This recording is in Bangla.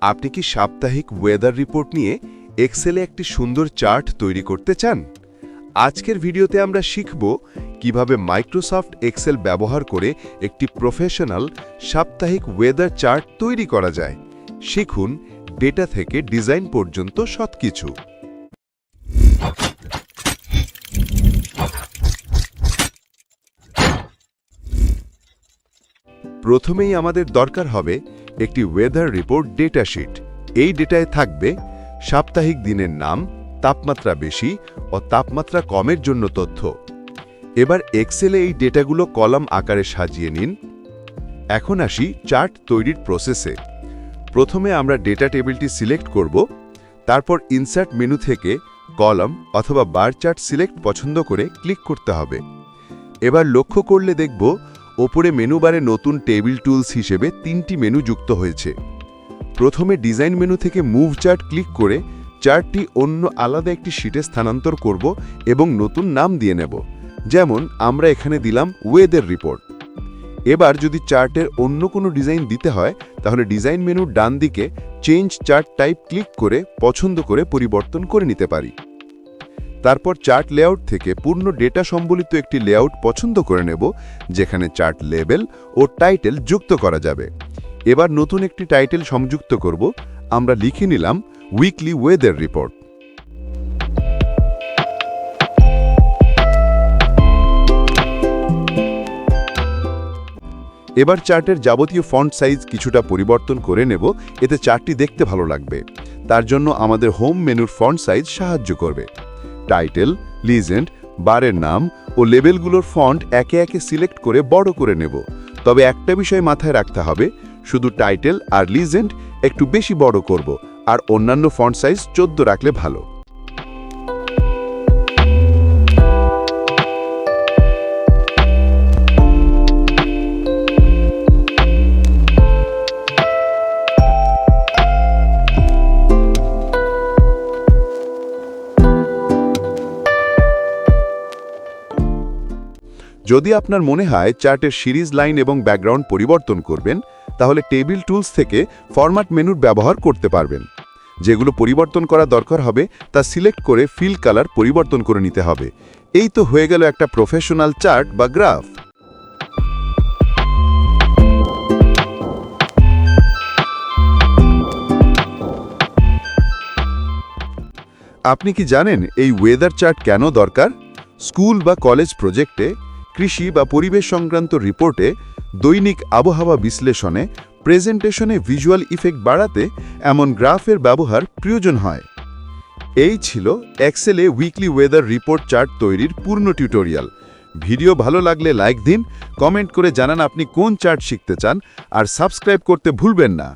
আপনি কি সাপ্তাহিক ওয়েদার রিপোর্ট নিয়ে এক্সেলে একটি সুন্দর চার্ট তৈরি করতে চান? আজকের ভিডিওতে আমরা শিখব কীভাবে মাইক্রোসফট এক্সেল ব্যবহার করে একটি প্রফেশনাল সাপ্তাহিক ওয়েদার চার্ট তৈরি করা যায়। শিখুন ডেটা থেকে ডিজাইন পর্যন্ত সবকিছু। প্রথমেই আমাদের দরকার হবে একটি ওয়েদার রিপোর্ট ডেটা শিট এই ডেটায় থাকবে সাপ্তাহিক দিনের নাম, তাপমাত্রা বেশি ও তাপমাত্রা কমের জন্য তথ্য। এবার এক্সেলে এই ডেটাগুলো কলাম আকারে সাজিয়ে নিন। এখন আসি চার্ট তৈরির প্রসেসে প্রথমে আমরা ডেটা টেবিলটি সিলেক্ট করব, তারপর ইনসার্ট মেনু থেকে কলাম অথবা বার চার্ট সিলেক্ট পছন্দ করে ক্লিক করতে হবে। এবার লক্ষ্য করলে দেখব ওপরে মেনু বারে নতুন টেবিল টুলস হিসেবে তিনটি মেনু যুক্ত হয়েছে। প্রথমে ডিজাইন মেনু থেকে মুভ চার্ট ক্লিক করে চার্টটি অন্য আলাদা একটি শিটে স্থানান্তর করব এবং নতুন নাম দিয়ে নেব। যেমন, আমরা এখানে দিলাম ওয়েদের রিপোর্ট এবার যদি চার্টের অন্য কোনো ডিজাইন দিতে হয়, তাহলে ডিজাইন মেনুর ডান দিকে চেঞ্জ চার্ট টাইপ ক্লিক করে পছন্দ করে পরিবর্তন করে নিতে পারি। তারপর চার্ট লেআউট থেকে পূর্ণ ডেটা সম্বলিত একটি লেআউট পছন্দ করে নেব, যেখানে চার্ট লেবেল ও টাইটেল যুক্ত করা যাবে। এবার নতুন একটি টাইটেল সংযুক্ত করব। আমরা লিখে নিলাম উইকলি ওয়েদার রিপোর্ট। এবার চার্টের যাবতীয় ফন্ট সাইজ কিছুটা পরিবর্তন করে নেব। এতে চার্টটি দেখতে ভালো লাগবে। তার জন্য আমাদের হোম মেনুর ফন্ট সাইজ সাহায্য করবে। টাইটেল, লিজেন্ড, বারের নাম ও লেবেলগুলোর ফন্ট একে একে সিলেক্ট করে বড় করে নেব। তবে একটা বিষয় মাথায় রাখতে হবে, শুধু টাইটেল আর লিজেন্ড একটু বেশি বড় করব, আর অন্যান্য ফন্ট সাইজ চোদ্দ রাখলে ভালো। যদি আপনার মনে হয় চার্টের সিরিজ লাইন এবং ব্যাকগ্রাউন্ড পরিবর্তন করবেন, তাহলে টেবিল টুলস থেকে ফরম্যাট মেনুর ব্যবহার করতে পারবেন। যেগুলো পরিবর্তন করা দরকার হবে, তা সিলেক্ট করে ফিল কালার পরিবর্তন করে নিতে হবে। এই তো হয়ে গেল একটা প্রফেশনাল চার্ট বা গ্রাফ। আপনি কি জানেন এই ওয়েদার চার্ট কেন দরকার? স্কুল বা কলেজ প্রজেক্টে কৃষি বা পরিবেশ সংক্রান্ত রিপোর্টে দৈনিক আবহাওয়া বিশ্লেষণে প্রেজেন্টেশনে ভিজুয়াল ইফেক্ট বাড়াতে এমন গ্রাফের ব্যবহার প্রয়োজন হয়। এই ছিল এক্সেলে উইকলি ওয়েদার রিপোর্ট চার্ট তৈরির পূর্ণ টিউটোরিয়াল। ভিডিও ভালো লাগলে লাইক দিন, কমেন্ট করে জানান আপনি কোন চার্ট শিখতে চান, আর সাবস্ক্রাইব করতে ভুলবেন না।